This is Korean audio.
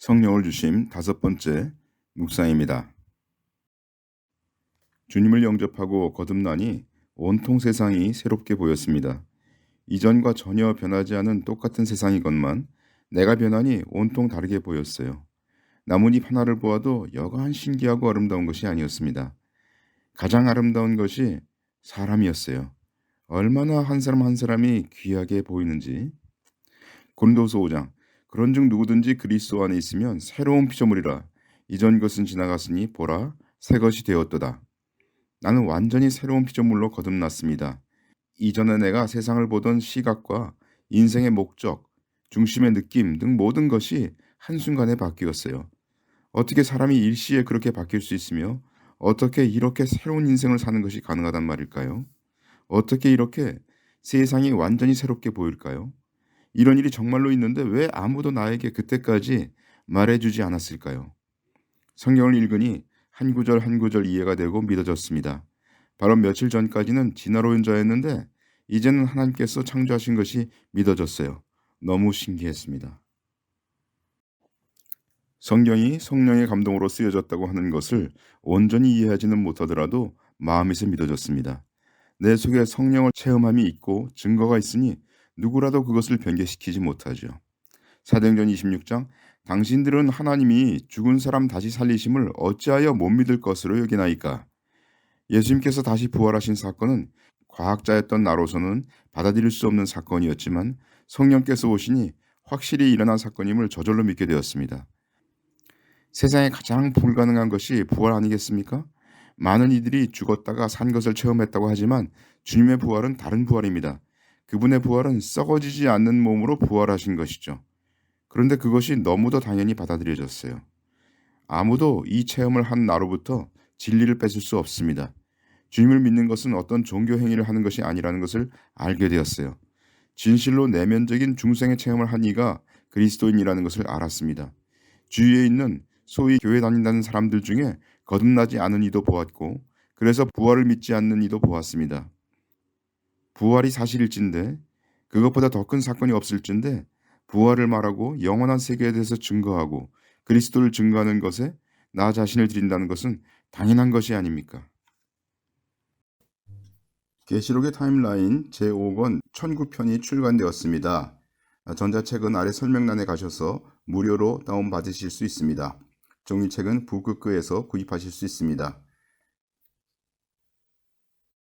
성령을 주심 다섯 번째 묵상입니다. 주님을 영접하고 거듭나니 온통 세상이 새롭게 보였습니다. 이전과 전혀 변하지 않은 똑같은 세상이건만 내가 변하니 온통 다르게 보였어요. 나뭇잎 하나를 보아도 여간 신기하고 아름다운 것이 아니었습니다. 가장 아름다운 것이 사람이었어요. 얼마나 한 사람 한 사람이 귀하게 보이는지. 고린도서 5장 그런즉 누구든지 그리스도 안에 있으면 새로운 피조물이라 이전 것은 지나갔으니 보라 새 것이 되었도다. 나는 완전히 새로운 피조물로 거듭났습니다. 이전에 내가 세상을 보던 시각과 인생의 목적, 중심의 느낌 등 모든 것이 한순간에 바뀌었어요. 어떻게 사람이 일시에 그렇게 바뀔 수 있으며 어떻게 이렇게 새로운 인생을 사는 것이 가능하단 말일까요? 어떻게 이렇게 세상이 완전히 새롭게 보일까요? 이런 일이 정말로 있는데 왜 아무도 나에게 그때까지 말해주지 않았을까요? 성경을 읽으니 한 구절 한 구절 이해가 되고 믿어졌습니다. 바로 며칠 전까지는 진화론자였는데 이제는 하나님께서 창조하신 것이 믿어졌어요. 너무 신기했습니다. 성경이 성령의 감동으로 쓰여졌다고 하는 것을 온전히 이해하지는 못하더라도 마음에서 믿어졌습니다. 내 속에 성령을 체험함이 있고 증거가 있으니 누구라도 그것을 변개시키지 못하죠. 사도행전 26장 당신들은 하나님이 죽은 사람 다시 살리심을 어찌하여 못 믿을 것으로 여기나이까 예수님께서 다시 부활하신 사건은 과학자였던 나로서는 받아들일 수 없는 사건이었지만 성령께서 오시니 확실히 일어난 사건임을 저절로 믿게 되었습니다. 세상에 가장 불가능한 것이 부활 아니겠습니까? 많은 이들이 죽었다가 산 것을 체험했다고 하지만 주님의 부활은 다른 부활입니다. 그분의 부활은 썩어지지 않는 몸으로 부활하신 것이죠. 그런데 그것이 너무도 당연히 받아들여졌어요. 아무도 이 체험을 한 나로부터 진리를 뺏을 수 없습니다. 주님을 믿는 것은 어떤 종교 행위를 하는 것이 아니라는 것을 알게 되었어요. 진실로 내면적인 중생의 체험을 한 이가 그리스도인이라는 것을 알았습니다. 주위에 있는 소위 교회 다닌다는 사람들 중에 거듭나지 않은 이도 보았고 그래서 부활을 믿지 않는 이도 보았습니다. 부활이 사실일진데 그것보다 더 큰 사건이 없을진데 부활을 말하고 영원한 세계에 대해서 증거하고 그리스도를 증거하는 것에 나 자신을 드린다는 것은 당연한 것이 아닙니까? 계시록의 타임라인 제5권 1009편이 출간되었습니다. 전자책은 아래 설명란에 가셔서 무료로 다운받으실 수 있습니다. 종이책은 북극교에서 구입하실 수 있습니다.